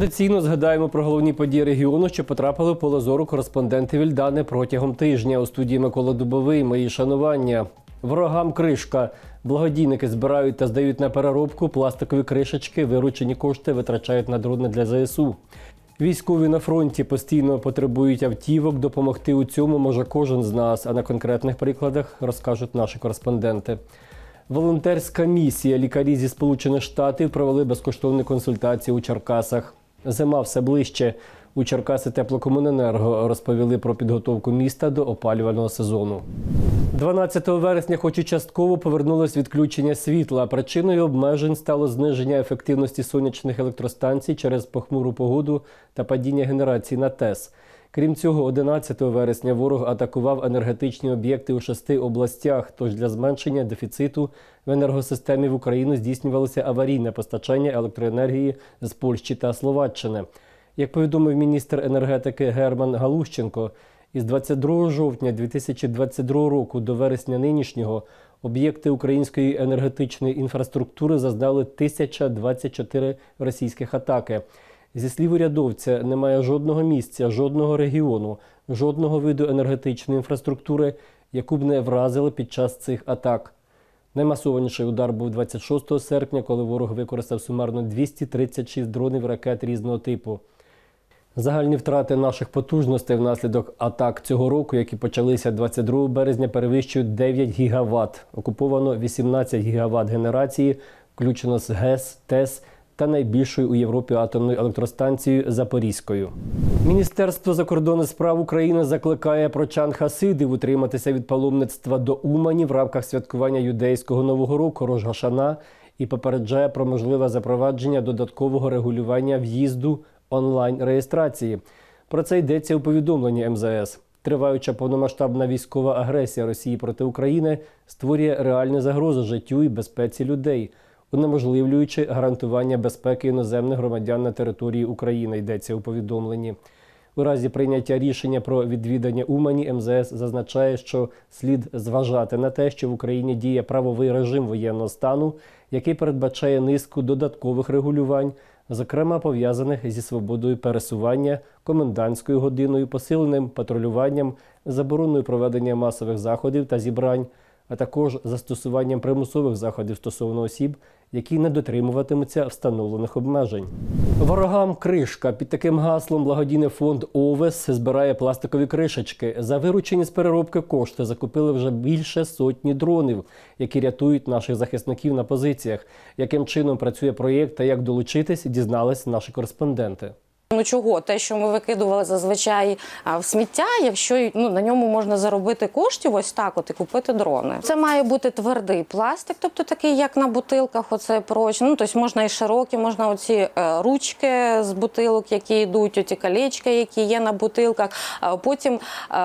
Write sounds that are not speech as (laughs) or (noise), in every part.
Традиційно згадаємо про головні події регіону, що потрапили в поле зору кореспонденти Вільдани протягом тижня. У студії Микола Дубовий. Мої шанування. Ворогам кришка. Благодійники збирають та здають на переробку пластикові кришечки. Виручені кошти витрачають на дрони для ЗСУ. Військові на фронті постійно потребують автівок. Допомогти у цьому може кожен з нас. А на конкретних прикладах розкажуть наші кореспонденти. Волонтерська місія лікарі зі Сполучених Штатів провели безкоштовні консультації у Черкасах. Зима все ближче. У Черкаси теплокомуненерго розповіли про підготовку міста до опалювального сезону. 12 вересня, хоч і частково повернулось відключення світла. Причиною обмежень стало зниження ефективності сонячних електростанцій через похмуру погоду та падіння генерації на ТЕС. Крім цього, 11 вересня ворог атакував енергетичні об'єкти у шести областях. Тож для зменшення дефіциту в енергосистемі в Україну здійснювалося аварійне постачання електроенергії з Польщі та Словаччини. Як повідомив міністр енергетики Герман Галущенко, із 22 жовтня 2022 року до вересня нинішнього об'єкти української енергетичної інфраструктури зазнали 1024 російських атаки. Зі слів урядовця, немає жодного місця, жодного регіону, жодного виду енергетичної інфраструктури, яку б не вразили під час цих атак. Наймасованіший удар був 26 серпня, коли ворог використав сумарно 236 дронів ракет різного типу. Загальні втрати наших потужностей внаслідок атак цього року, які почалися 22 березня, перевищують 9 гігаватт. Окуповано 18 гігаватт генерації, включено з ГЕС, ТЕС та найбільшою у Європі атомною електростанцією Запорізькою. Міністерство закордонних справ України закликає прочан хасидів утриматися від паломництва до Умані в рамках святкування юдейського нового року Рожгашана і попереджає про можливе запровадження додаткового регулювання в'їзду онлайн-реєстрації. Про це йдеться у повідомленні МЗС. Триваюча повномасштабна військова агресія Росії проти України створює реальні загрози життю і безпеці людей, унеможливлюючи гарантування безпеки іноземних громадян на території України. Йдеться у повідомленні. У разі прийняття рішення про відвідання Умані МЗС зазначає, що слід зважати на те, що в Україні діє правовий режим воєнного стану, який передбачає низку додаткових регулювань, зокрема пов'язаних зі свободою пересування, комендантською годиною, посиленим патрулюванням, забороною проведення масових заходів та зібрань, а також застосуванням примусових заходів стосовно осіб, які не дотримуватимуться встановлених обмежень. Ворогам кришка під таким гаслом благодійний фонд ОВЕС збирає пластикові кришечки. За виручені з переробки кошти закупили вже більше сотні дронів, які рятують наших захисників на позиціях. Яким чином працює проєкт та як долучитись, дізнались наші кореспонденти. Ну чого, те, що ми викидували зазвичай в сміття, якщо ну на ньому можна заробити коштів, ось так, от і купити дрони. Це має бути твердий пластик, тобто такий, як на бутилках, оце прочне. Ну тобто можна і широкі, можна оці е, ручки з бутилок, які йдуть, оті колечки, які є на бутилках. Потім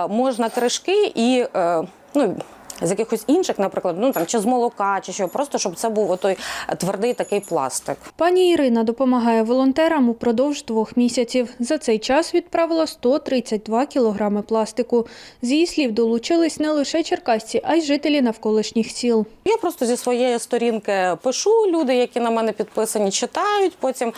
можна кришки і е, ну. З якихось інших, наприклад, ну там чи з молока, чи що, просто щоб це був отой твердий такий пластик. Пані Ірина допомагає волонтерам упродовж двох місяців. За цей час відправила 132 кілограми пластику. З її слів долучились не лише черкасці, а й жителі навколишніх сіл. Я просто зі своєї сторінки пишу. Люди, які на мене підписані, читають. Потім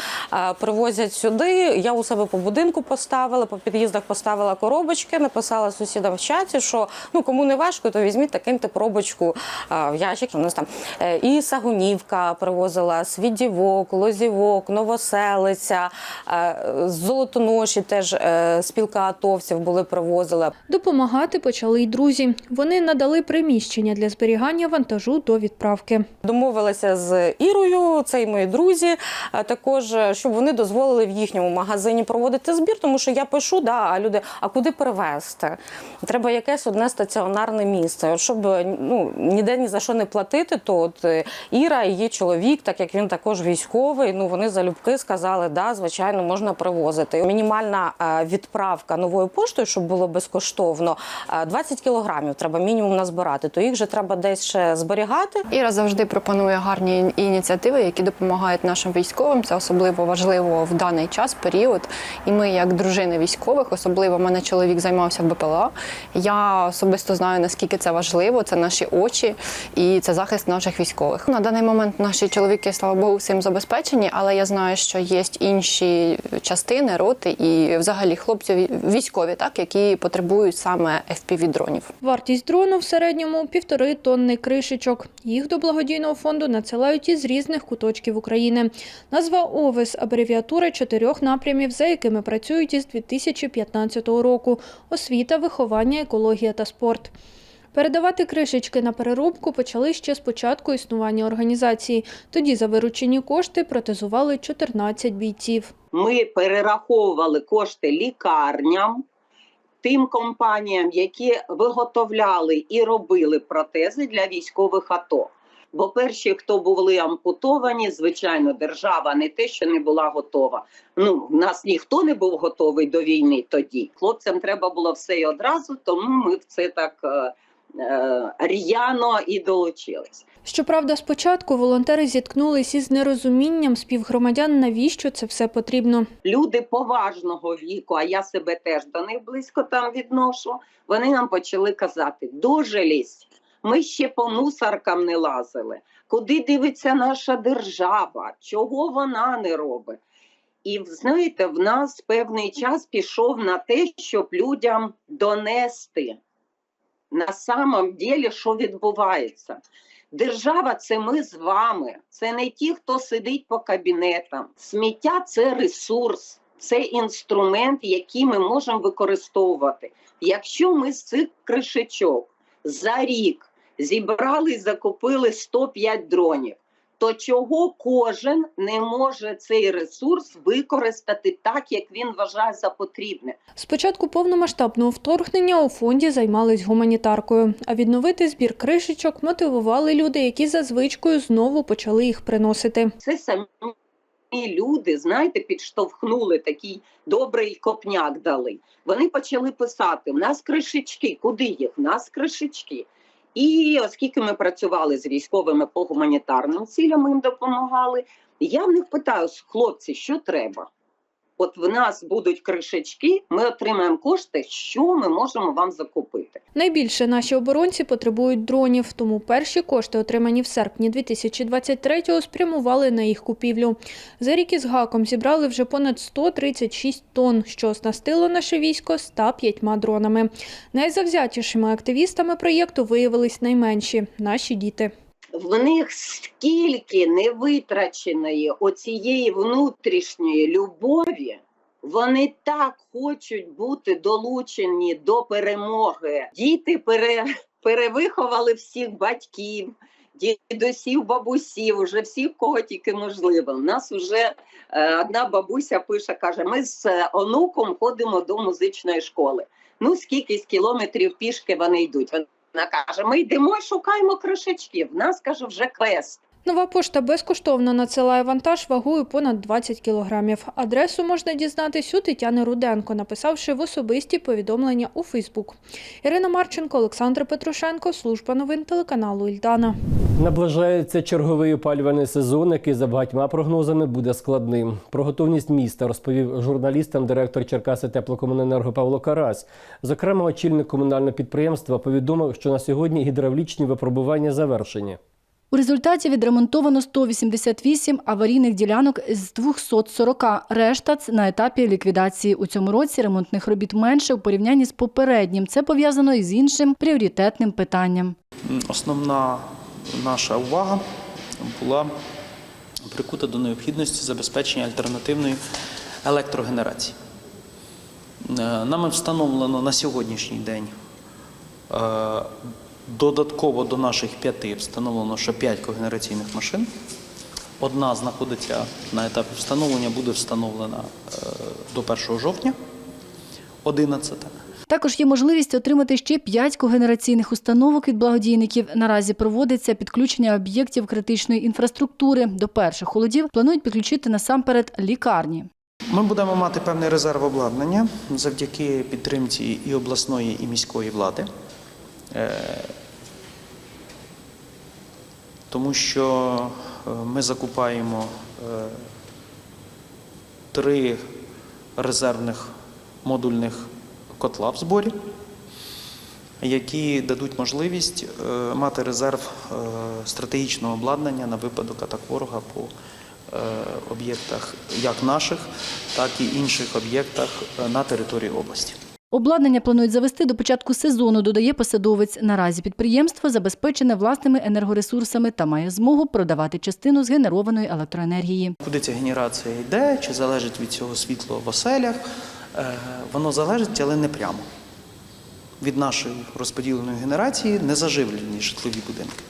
привозять сюди. Я у себе по будинку поставила, по під'їздах поставила коробочки, написала сусідам в чаті, що ну кому не важко, то візьміть та киньте коробочку е, в ящик. У нас там е, і Сагунівка привозила, Свідівок, Лозівок, Новоселиця, е, Золотоноші теж е, спілка атовців були привозили. Допомагати почали й друзі. Вони надали приміщення для зберігання вантажу до відправки. Домовилася з Ірою, це і мої друзі. а Також щоб вони дозволили в їхньому магазині проводити збір, тому що я пишу, да, а люди, а куди перевезти? Треба якесь одне стаціонарне місце. От щоб ну ніде ні за що не платити, то от е, Іра її чоловік, так як він також військовий, ну вони залюбки сказали, да, звичайно, можна привозити. Мінімальна е, відправка новою поштою, щоб було безкоштовно, е, 20 кілограмів треба мінімум назбирати, то їх же треба десь ще зберігати. Іра завжди пропонує гарні ініціативи, які допомагають нашим військовим. Це особливо важливо в даний час, період. І ми, як дружини військових, особливо мене чоловік займався в БПЛА. Я особисто знаю наскільки це важливо. Важливо, це наші очі і це захист наших військових. На даний момент наші чоловіки, слава Богу, всім забезпечені, але я знаю, що є інші частини, роти і взагалі хлопці військові, так які потребують саме fpv дронів. Вартість дрону в середньому півтори тонни кришечок. Їх до благодійного фонду надсилають із різних куточків України. Назва ОВИС – абревіатура чотирьох напрямів, за якими працюють із 2015 року – освіта, виховання, екологія та спорт. Передавати кришечки на переробку почали ще з початку існування організації. Тоді за виручені кошти протезували 14 бійців. Ми перераховували кошти лікарням, тим компаніям, які виготовляли і робили протези для військових АТО. Бо перші, хто були ампутовані, звичайно, держава не те, що не була готова. Ну, в нас ніхто не був готовий до війни тоді. Хлопцям треба було все і одразу, тому ми в це так е, р'яно і долучились. Щоправда, спочатку волонтери зіткнулись із нерозумінням співгромадян, навіщо це все потрібно. люди поважного віку, а я себе теж до них близько там відношу. Вони нам почали казати: дожилість, ми ще по мусоркам не лазили. Куди дивиться наша держава? Чого вона не робить? І знаєте, в нас певний час пішов на те, щоб людям донести на самом ділі, що відбувається. Держава це ми з вами, це не ті, хто сидить по кабінетам. Сміття це ресурс, це інструмент, який ми можемо використовувати. Якщо ми з цих кришечок за рік зібрали і закупили 105 дронів, то чого кожен не може цей ресурс використати так, як він вважає за потрібне? З початку повномасштабного вторгнення у фонді займались гуманітаркою, а відновити збір кришечок мотивували люди, які за звичкою знову почали їх приносити. це самі люди, знаєте, підштовхнули такий добрий копняк дали. Вони почали писати: в нас кришечки, куди їх? В нас кришечки. І оскільки ми працювали з військовими по гуманітарним цілям, ми їм допомагали. Я в них питаю, хлопці, що треба? От в нас будуть кришечки, ми отримаємо кошти, що ми можемо вам закупити. Найбільше наші оборонці потребують дронів, тому перші кошти, отримані в серпні 2023-го, спрямували на їх купівлю. За рік із гаком зібрали вже понад 136 тонн, що оснастило наше військо 105 дронами. Найзавзятішими активістами проєкту виявились найменші – наші діти. В них скільки невитраченої оцієї внутрішньої любові, вони так хочуть бути долучені до перемоги. Діти пере, перевиховали всіх батьків, дідусів, бабусів, вже всіх, кого тільки можливо. У нас вже е, одна бабуся пише, каже: ми з е, онуком ходимо до музичної школи. Ну, скільки кілометрів пішки вони йдуть? Каже: ми йдемо, шукаємо кришечки. В нас каже вже квест. Нова пошта безкоштовно надсилає вантаж вагою понад 20 кілограмів. Адресу можна дізнатись у Тетяни Руденко, написавши в особисті повідомлення у Фейсбук. Ірина Марченко, Олександр Петрушенко, служба новин телеканалу Ільдана. Наближається черговий опалювальний сезон, який за багатьма прогнозами буде складним. Про готовність міста розповів журналістам директор Черкаси теплокомуненерго Павло Карась. Зокрема, очільник комунального підприємства повідомив, що на сьогодні гідравлічні випробування завершені. У результаті відремонтовано 188 аварійних ділянок з 240. Решта на етапі ліквідації. У цьому році ремонтних робіт менше у порівнянні з попереднім. Це пов'язано із іншим пріоритетним питанням. Основна наша увага була прикута до необхідності забезпечення альтернативної електрогенерації. Е, Нами встановлено на сьогоднішній день е, додатково до наших п'яти встановлено ще п'ять когенераційних машин. Одна знаходиться на етапі встановлення, буде встановлена е, до 1 жовтня, 11. Також є можливість отримати ще 5 когенераційних установок від благодійників. Наразі проводиться підключення об'єктів критичної інфраструктури. До перших холодів планують підключити насамперед лікарні. Ми будемо мати певний резерв обладнання завдяки підтримці і обласної, і міської влади. Е, Тому що е, ми закупаємо е, три резервних модульних котла в зборі. які дадуть можливість мати резерв стратегічного обладнання на випадок атак ворога по об'єктах як наших, так і інших об'єктах на території області. Обладнання планують завести до початку сезону, додає посадовець. Наразі підприємство забезпечене власними енергоресурсами та має змогу продавати частину згенерованої електроенергії. Куди ця генерація йде, чи залежить від цього світло в оселях, е, воно залежить, але не прямо. Від нашої розподіленої генерації не заживлені житлові будинки.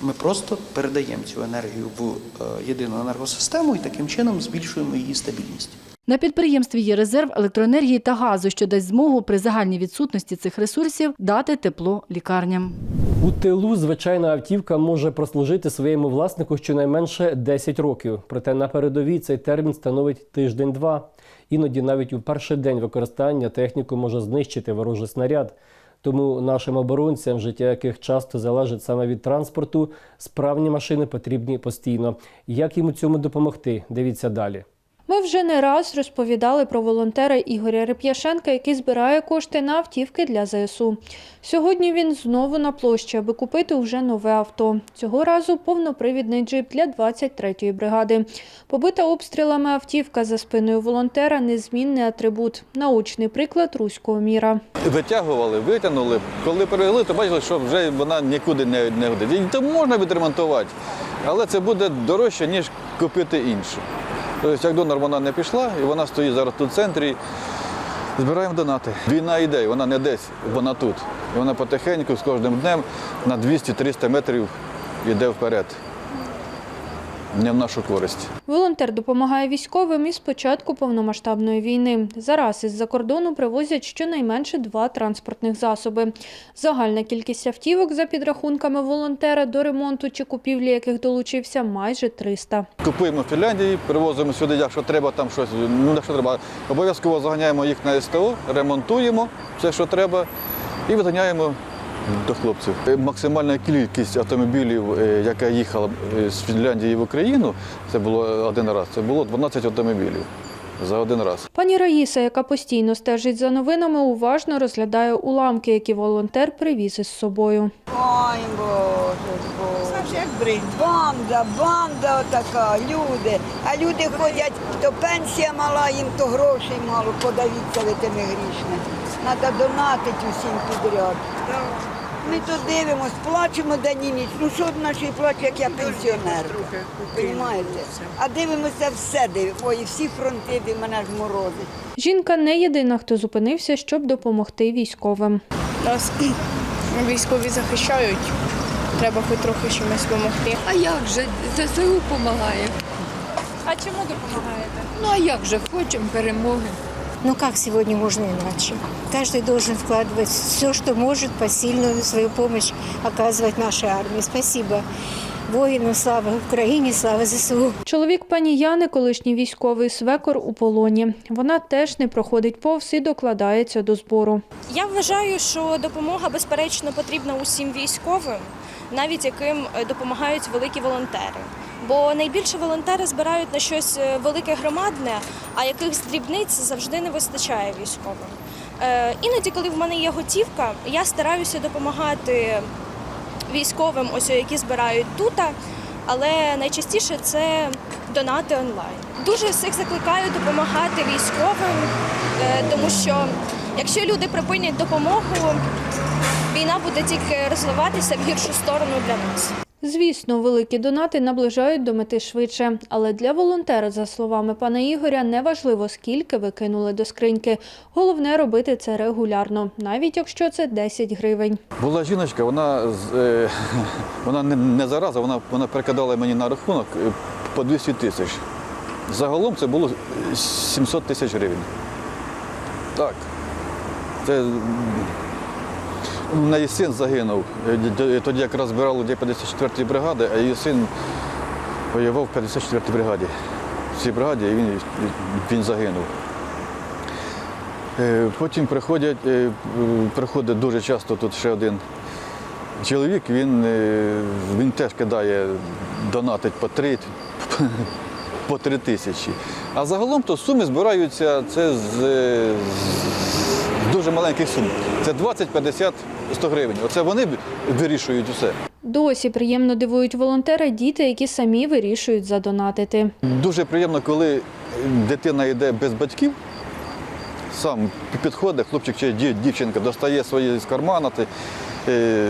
Ми просто передаємо цю енергію в е, єдину енергосистему і таким чином збільшуємо її стабільність. На підприємстві є резерв електроенергії та газу, що дасть змогу при загальній відсутності цих ресурсів дати тепло лікарням. У тилу звичайна автівка може прослужити своєму власнику щонайменше 10 років. Проте на передовій цей термін становить тиждень-два. Іноді навіть у перший день використання техніку може знищити ворожий снаряд. Тому нашим оборонцям, життя яких часто залежить саме від транспорту, справні машини потрібні постійно. Як їм у цьому допомогти? Дивіться далі. Ми вже не раз розповідали про волонтера Ігоря Реп'яшенка, який збирає кошти на автівки для ЗСУ. Сьогодні він знову на площі, аби купити вже нове авто. Цього разу повнопривідний джип для 23-ї бригади. Побита обстрілами автівка за спиною волонтера незмінний атрибут. Научний приклад руського міра. Витягували, витягнули. Коли перевели, то бачили, що вже вона нікуди не, не годить. І то можна відремонтувати, але це буде дорожче, ніж купити іншу. Тобто, як донор вона не пішла, і вона стоїть зараз тут в центрі. Збираємо донати. Війна йде, вона не десь, вона тут. І вона потихеньку з кожним днем на 200-300 метрів йде вперед. Не в нашу користь. Волонтер допомагає військовим із початку повномасштабної війни. Зараз із-за кордону привозять щонайменше два транспортних засоби. Загальна кількість автівок за підрахунками волонтера до ремонту чи купівлі яких долучився майже 300. Купуємо в Фінляндії, привозимо сюди, якщо треба там щось, ну якщо треба, обов'язково заганяємо їх на СТО, ремонтуємо все, що треба, і виганяємо до хлопців. Е, Максимальна кількість автомобілів, е, яка їхала е, з Фінляндії в Україну, це було один раз. Це було 12 автомобілів за один раз. Пані Раїса, яка постійно стежить за новинами, уважно розглядає уламки, які волонтер привіз із собою. Ой, Боже, Боже. як брить. Банда, банда отака, люди. А люди ходять, то пенсія мала, їм то грошей мало, подавіться ви тими грішне. Треба донатити усім підряд. Ми то дивимось, плачемо день і ніч. Ну що б наші плачу, як я пенсіонер. А дивимося все, дивимося. Ой, всі фронти, де мене ж морозить. Жінка не єдина, хто зупинився, щоб допомогти військовим. Нас військові захищають. Треба хоч трохи чимось допомогти. А як же ЗСУ допомагає? А чому допомагаєте? Ну а як же хочемо перемоги? Ну как сегодня можно иначе? Каждый должен вкладывать все, что может, посильную свою помощь оказывать нашей армии. Спасибо воинам, слава Украине, слава ЗСУ. Чоловік пані Яни, колишній військовий свекор у полоні. Вона теж не проходить повз і докладається до збору. Я вважаю, що допомога безперечно потрібна усім військовим, навіть яким е, допомагають великі волонтери. Бо найбільше волонтери збирають на щось е, велике громадне, а якихось дрібниць завжди не вистачає військовим. Е, Іноді, коли в мене є готівка, я стараюся допомагати військовим, ось які збирають тут, але найчастіше це донати онлайн. Дуже всіх закликаю допомагати військовим, е, тому що якщо люди припинять допомогу, війна буде тільки розвиватися в гіршу сторону для нас. Звісно, великі донати наближають до мети швидше, але для волонтера, за словами пана Ігоря, не важливо, скільки ви кинули до скриньки. Головне робити це регулярно, навіть якщо це 10 гривень. Була жіночка, вона, е, (laughs) вона не, не зараза, вона, вона перекидала мені на рахунок е, по 200 тисяч. Загалом це було 700 тисяч гривень. Так. Це у неї син загинув. Е, Тоді якраз збирали для 54-ї бригади, а її син воював в 54-й бригаді. В цій бригаді він, він загинув. Е, Потім приходять, е, приходить дуже часто тут ще один чоловік, він, він теж кидає, донатить по три, (laughs) по 3 тисячі. А загалом то суми збираються це з, з дуже маленьких сум. Це 20, 50, 100 гривень. Оце вони вирішують усе. Досі приємно дивують волонтери діти, які самі вирішують задонатити. Дуже приємно, коли дитина йде без батьків, сам підходить, хлопчик чи дівчинка достає свої з кармана, е,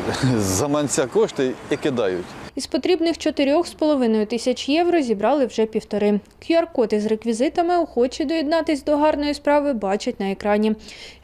(laughs) за манця кошти і кидають. Із потрібних 4,5 тисяч євро зібрали вже півтори. QR-код із реквізитами охочі доєднатись до гарної справи бачать на екрані.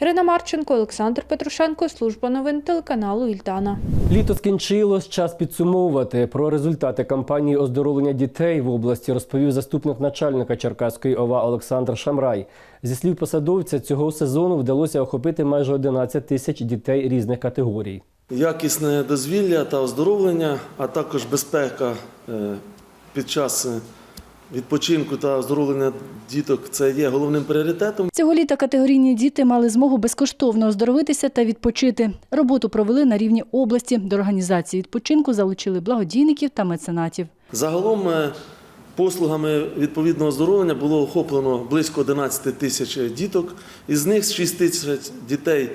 Ірина Марченко, Олександр Петрушенко, служба новин телеканалу Ільдана. Літо скінчилось, час підсумовувати. Про результати кампанії оздоровлення дітей в області розповів заступник начальника Черкаської ОВА Олександр Шамрай. Зі слів посадовця, цього сезону вдалося охопити майже 11 тисяч дітей різних категорій. Якісне дозвілля та оздоровлення, а також безпека е, під час е, відпочинку та оздоровлення діток це є головним пріоритетом. Цього літа категорійні діти мали змогу безкоштовно оздоровитися та відпочити. Роботу провели на рівні області. До організації відпочинку залучили благодійників та меценатів. Загалом е, послугами відповідного оздоровлення було охоплено близько 11 тисяч діток. Із них 6 тисяч дітей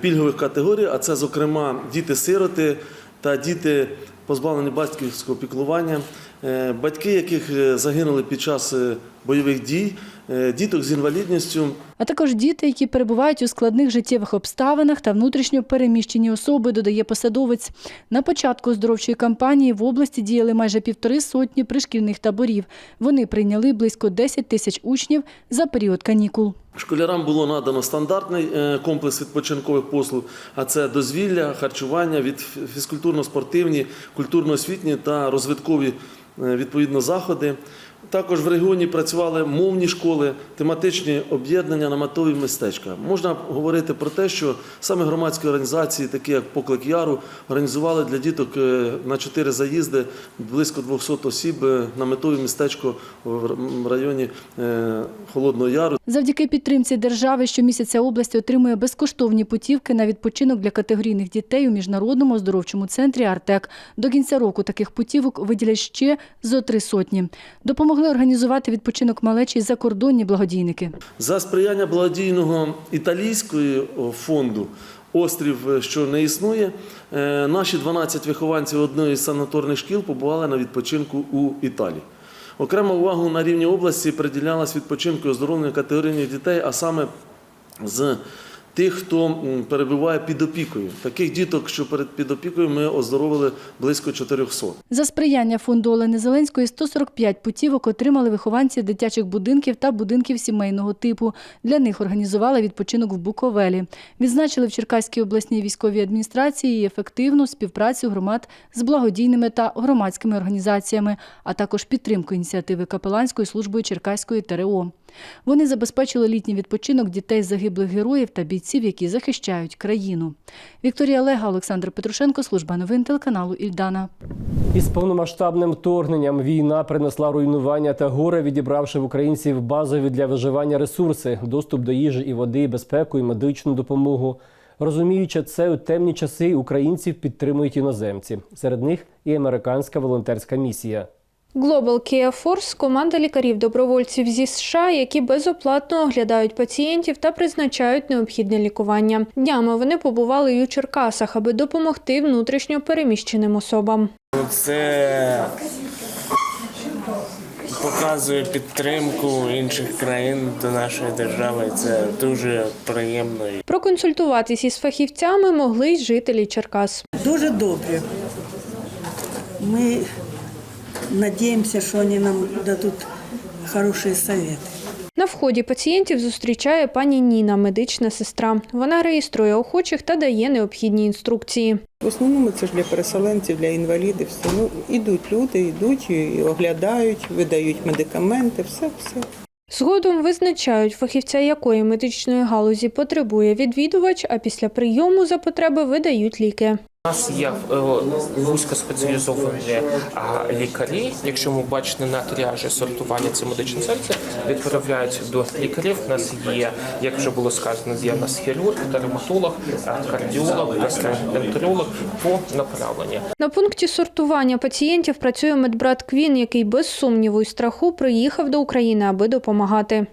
пільгових категорій, а це, зокрема, діти-сироти та діти позбавлені батьківського піклування, е, батьки, яких е, загинули під час е, бойових дій, е, діток з інвалідністю. А також діти, які перебувають у складних життєвих обставинах та внутрішньо переміщені особи, додає посадовець. На початку оздоровчої кампанії в області діяли майже півтори сотні пришкільних таборів. Вони прийняли близько 10 тисяч учнів за період канікул. Школярам було надано стандартний е, комплекс відпочинкових послуг, а це дозвілля, харчування, фізкультурно-спортивні, культурно-освітні та розвиткові е, відповідно заходи. Також в регіоні працювали мовні школи, тематичні об'єднання, наметові містечка. Можна говорити про те, що саме громадські організації, такі як Поклик Яру, організували для діток е, на чотири заїзди близько 200 осіб е, наметове містечко в районі е, Холодного Яру. Завдяки підтримці держави щомісяця область отримує безкоштовні путівки на відпочинок для категорійних дітей у міжнародному оздоровчому центрі Артек. До кінця року таких путівок виділять ще зо три сотні. Допомогли організувати відпочинок малечі закордонні благодійники. За сприяння благодійного італійського фонду Острів, е, що не існує, е, наші 12 вихованців одної з санаторних шкіл побували на відпочинку у Італії. Окрема увагу на рівні області приділялась відпочинку і оздоровленню категорійних дітей, а саме з тих, хто перебуває під опікою. Таких діток, що перед під опікою, ми оздоровили близько 400. За сприяння фонду Олени Зеленської 145 путівок отримали вихованці дитячих будинків та будинків сімейного типу. Для них організували відпочинок в Буковелі. Відзначили в Черкаській обласній військовій адміністрації ефективну співпрацю громад з благодійними та громадськими організаціями, а також підтримку ініціативи Капеланської службою Черкаської ТРО. Вони забезпечили літній відпочинок дітей загиблих героїв та бійців, які захищають країну. Вікторія Лега, Олександр Петрушенко, служба новин телеканалу Ільдана. Із повномасштабним вторгненням війна принесла руйнування та горе, відібравши в українців базові для виживання ресурси, доступ до їжі і води, безпеку і медичну допомогу. Розуміючи це, у темні часи українців підтримують іноземці. Серед них і американська волонтерська місія. Global Care Force – команда лікарів-добровольців зі США, які безоплатно оглядають пацієнтів та призначають необхідне лікування. Днями вони побували й у Черкасах, аби допомогти внутрішньо переміщеним особам. Це показує підтримку інших країн до нашої держави. Це дуже приємно. Проконсультуватись із фахівцями могли й жителі Черкас. Дуже добре. Ми надіємося, що вони нам дадуть хороші совети. На вході пацієнтів зустрічає пані Ніна, медична сестра. Вона реєструє охочих та дає необхідні інструкції. В основному це ж для переселенців, для інвалідів. Все. Ну, ідуть люди, йдуть і оглядають, видають медикаменти, все, все. Згодом визначають фахівця, якої медичної галузі потребує відвідувач, а після прийому за потреби видають ліки. У нас є е, вузькоспеціалізовані лікарі. Якщо ми бачите на тріажі сортування це медичне серце, відправляють до лікарів. У нас є, як вже було сказано, є у нас хірург, дерматолог, кардіолог, гастроентеролог по направленню. На пункті сортування пацієнтів працює медбрат Квін, який без сумніву і страху приїхав до України, аби допомагати.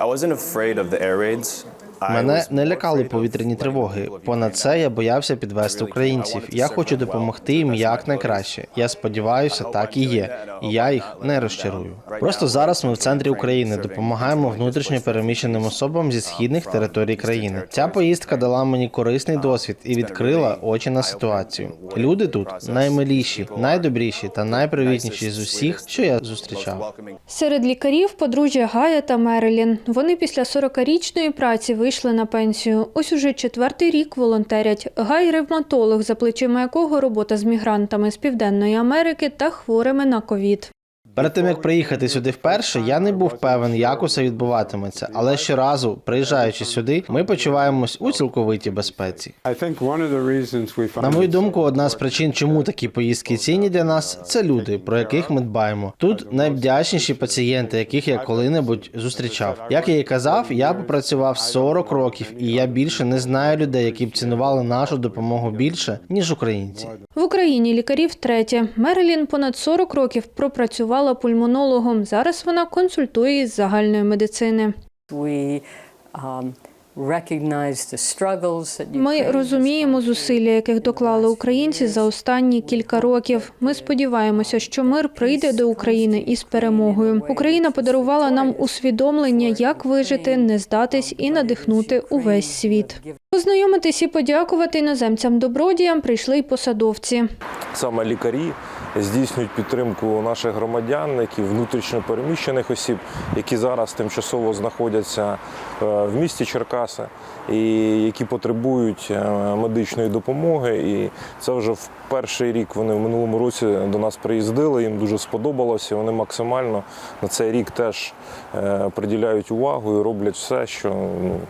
I wasn't afraid of the air raids. Мене не лякали повітряні тривоги. Понад це я боявся підвести українців. Я хочу допомогти їм якнайкраще. Я сподіваюся, так і є. І я їх не розчарую. Просто зараз ми в центрі України допомагаємо внутрішньо переміщеним особам зі східних територій країни. Ця поїздка дала мені корисний досвід і відкрила очі на ситуацію. Люди тут наймиліші, найдобріші та найпривітніші з усіх, що я зустрічав. Серед лікарів подружжя Гая та Мерелін. Вони після 40-річної праці вийшли на пенсію. Ось уже четвертий рік волонтерять. Гай ревматолог, за плечима якого робота з мігрантами з Південної Америки та хворими на ковід. Перед тим як приїхати сюди вперше, я не був певен, як усе відбуватиметься. Але щоразу, приїжджаючи сюди, ми почуваємось у цілковитій безпеці. На мою думку, одна з причин, чому такі поїздки цінні для нас, це люди, про яких ми дбаємо. Тут найвдячніші пацієнти, яких я коли-небудь зустрічав. Як я і казав, я попрацював 40 років, і я більше не знаю людей, які б цінували нашу допомогу більше ніж українці. В Україні лікарів втретє. Мерелін понад 40 років пропрацювала пульмонологом. Зараз вона консультує із загальної медицини. Ми розуміємо зусилля, яких доклали українці за останні кілька років. Ми сподіваємося, що мир прийде до України із перемогою. Україна подарувала нам усвідомлення, як вижити, не здатись і надихнути увесь світ. Познайомитись і подякувати іноземцям добродіям прийшли й посадовці. Саме лікарі здійснюють підтримку наших громадян, які внутрішньо переміщених осіб, які зараз тимчасово знаходяться в місті Черкаси і які потребують е, медичної допомоги. І це вже в перший рік вони в минулому році до нас приїздили. Їм дуже сподобалося. Вони максимально на цей рік теж е, приділяють увагу і роблять все, що ну,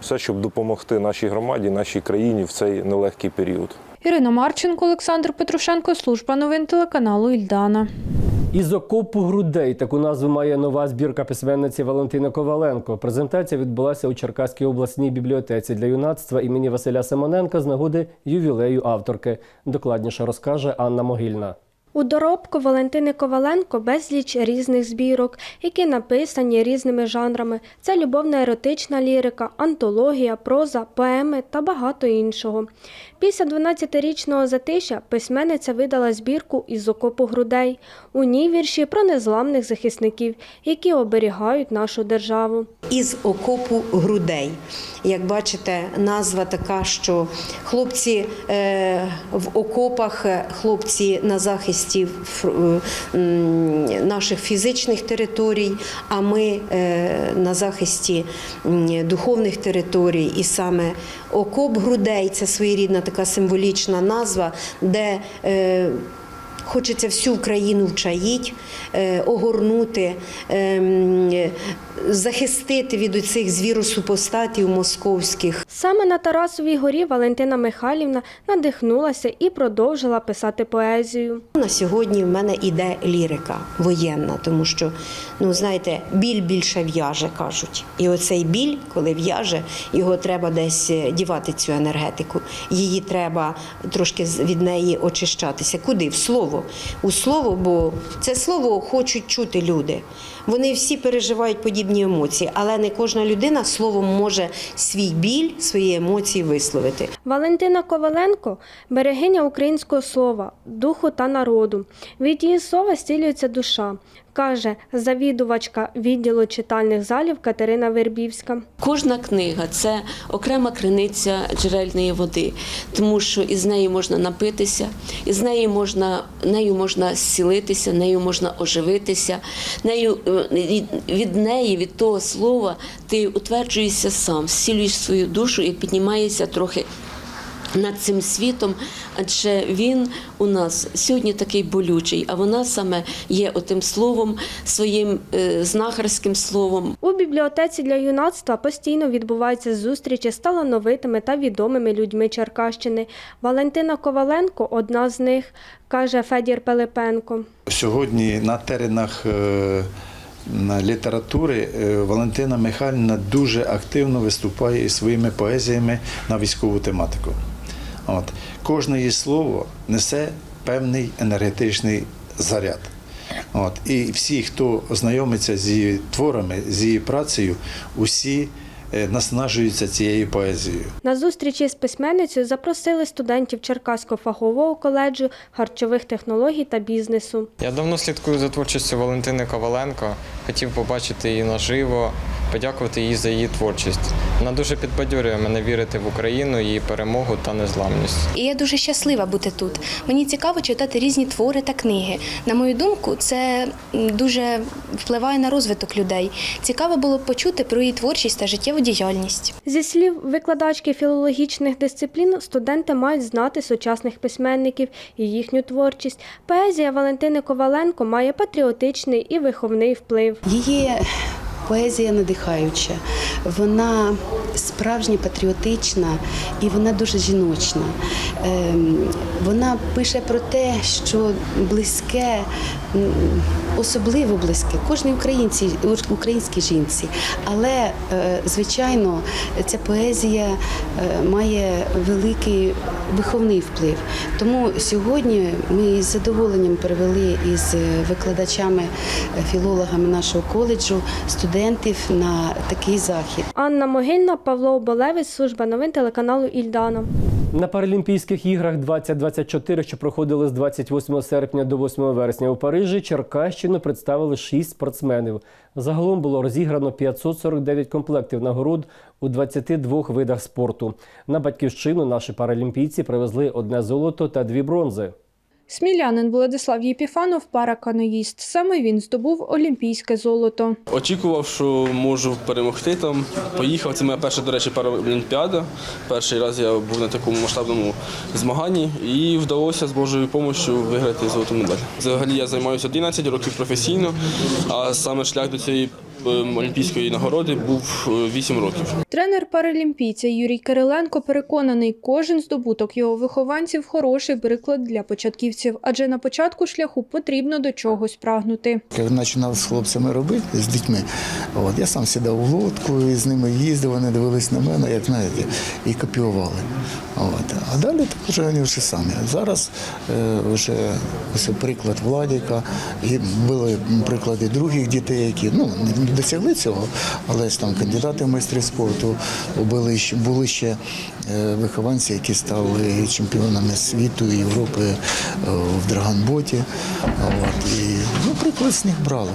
все, щоб допомогти нашій громаді, нашій країні в цей нелегкий період. Ірина Марченко, Олександр Петрушенко, служба новин телеканалу Ільдана. Із окопу грудей таку назву має нова збірка письменниці Валентини Коваленко. Презентація відбулася у Черкаській обласній бібліотеці для юнацтва імені Василя Симоненка з нагоди ювілею авторки. Докладніше розкаже Анна Могильна. У доробку Валентини Коваленко безліч різних збірок, які написані різними жанрами. Це любовно-еротична лірика, антологія, проза, поеми та багато іншого. Після 12-річного затища письменниця видала збірку із окопу грудей. У ній вірші про незламних захисників, які оберігають нашу державу. Із окопу грудей. Як бачите, назва така, що хлопці е, в окопах, е, хлопці на захисті фр- е, наших фізичних територій, а ми е, на захисті духовних територій. І саме окоп грудей це своєрідна така символічна назва, де е, Хочеться всю Україну вчаїть, е, огорнути, ем, захистити від оцих звіросупостатів московських. Саме на Тарасовій горі Валентина Михайлівна надихнулася і продовжила писати поезію. На сьогодні в мене іде лірика воєнна, тому що, ну знаєте, біль більше в'яже, кажуть. І оцей біль, коли в'яже, його треба десь е, дівати цю енергетику. Її треба трошки від неї очищатися. Куди? В слово. У слово, бо це слово хочуть чути люди. Вони всі переживають подібні емоції, але не кожна людина словом може свій біль, свої емоції висловити. Валентина Коваленко берегиня українського слова, духу та народу. Від її слова стілюється душа, каже завідувачка відділу читальних залів Катерина Вербівська. Кожна книга це окрема криниця джерельної води, тому що із неї можна напитися, із неї можна, нею можна зцілитися, нею можна оживитися, нею, е, від- неї, від того слова, ти утверджуєшся сам, зцілюєш свою душу і піднімаєшся трохи над цим світом, адже він у нас сьогодні такий болючий, а вона саме є отим словом, своїм е, знахарським словом. У бібліотеці для юнацтва постійно відбуваються зустрічі з талановитими та відомими людьми Черкащини. Валентина Коваленко одна з них, каже Федір Пилипенко. Сьогодні на теренах е, літератури е, Валентина Михайлівна дуже активно виступає із своїми поезіями на військову тематику. От. Кожне її слово несе певний енергетичний заряд. От. І всі, хто знайомиться з її творами, з її працею, усі наснажуються цією поезією. На зустрічі з письменницею запросили студентів Черкаського фахового коледжу харчових технологій та бізнесу. Я давно слідкую за творчістю Валентини Коваленко. Хотів побачити її наживо, подякувати їй за її творчість. Вона дуже підбадьорює мене вірити в Україну, її перемогу та незламність. І я дуже щаслива бути тут. Мені цікаво читати різні твори та книги. На мою думку, це дуже впливає на розвиток людей. Цікаво було б почути про її творчість та життєву діяльність. Зі слів викладачки філологічних дисциплін, студенти мають знати сучасних письменників і їхню творчість. Поезія Валентини Коваленко має патріотичний і виховний вплив. Її поезія надихаюча, вона справжня патріотична і вона дуже жіночна. Ем, Вона пише про те, що близьке, особливо близьке кожній українці, українській жінці. Але, е, звичайно, ця поезія е, має великий виховний вплив. Тому сьогодні ми із задоволенням перевели із викладачами, е, філологами нашого коледжу студентів на такий захід. Анна Могильна, Павло Болевець, служба новин телеканалу Ільдана. На Паралімпійських іграх 2024, що проходили з 28 серпня до 8 вересня у Парижі, Черкащину представили шість спортсменів. Загалом було розіграно 549 комплектів нагород у 22 видах спорту. На батьківщину наші паралімпійці привезли одне золото та дві бронзи. Смілянин Владислав Єпіфанов параканоїст. Саме він здобув олімпійське золото. Очікував, що можу перемогти там. Поїхав. Це моя перша, до речі, паралімпіада. Перший раз я був на такому масштабному змаганні і вдалося з Божою допомогою виграти золоту медаль. Взагалі я займаюся 11 років професійно, а саме шлях до цієї олімпійської нагороди був е, 8 років. Тренер паралімпійця Юрій Кириленко переконаний, кожен здобуток його вихованців хороший приклад для початківців, адже на початку шляху потрібно до чогось прагнути. Я починав з хлопцями робити, з дітьми. От, я сам сідав в лодку і з ними їздив, вони дивились на мене, як знаєте, і копіювали. От. А далі так вже вони вже самі. Зараз е, вже ось приклад Владіка, і були приклади других дітей, які ну, не досягли цього, але ж там кандидати в майстри спорту, були, ще- вихованці, які стали чемпіонами світу і Європи е, в Драгонботі. От, і, ну, приклад з них брали.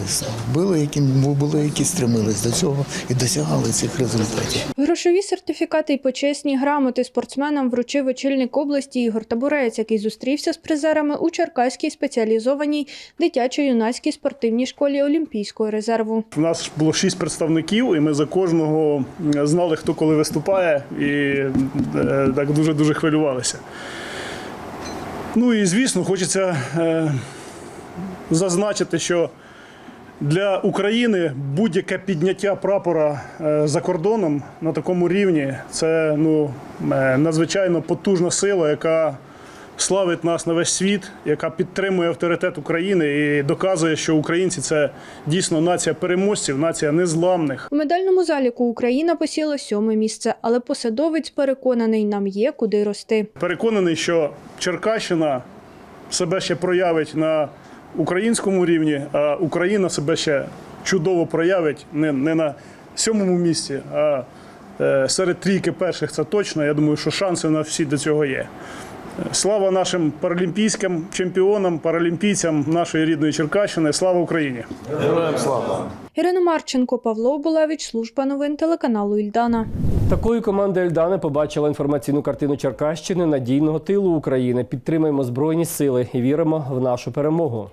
Були, які, були, які стремились до цього і досягали цих результатів. Грошові сертифікати і почесні грамоти спортсменам вручив очільник області Ігор Табурець, який зустрівся з призерами у Черкаській спеціалізованій дитячо-юнацькій спортивній школі Олімпійського резерву. У нас було шість представників, і ми за кожного знали, хто коли виступає, і е, так дуже дуже хвилювалися. Ну і звісно, хочеться е, зазначити, що для України будь-яке підняття прапора е, за кордоном на такому рівні це ну, е, надзвичайно потужна сила, яка славить нас на весь світ, яка підтримує авторитет України і доказує, що українці це дійсно нація переможців, нація незламних. У медальному заліку Україна посіла сьоме місце, але посадовець переконаний, нам є куди рости. Переконаний, що Черкащина себе ще проявить на українському рівні, а Україна себе ще чудово проявить не, не на сьомому місці, а е, серед трійки перших це точно. Я думаю, що шанси на всі до цього є. Слава нашим паралімпійським чемпіонам, паралімпійцям нашої рідної Черкащини. Слава Україні! Героям слава! Ірина Марченко, Павло Булевич, служба новин телеканалу Ільдана. Такою команда Ельдани побачила інформаційну картину Черкащини надійного тилу України. Підтримаємо збройні сили і віримо в нашу перемогу.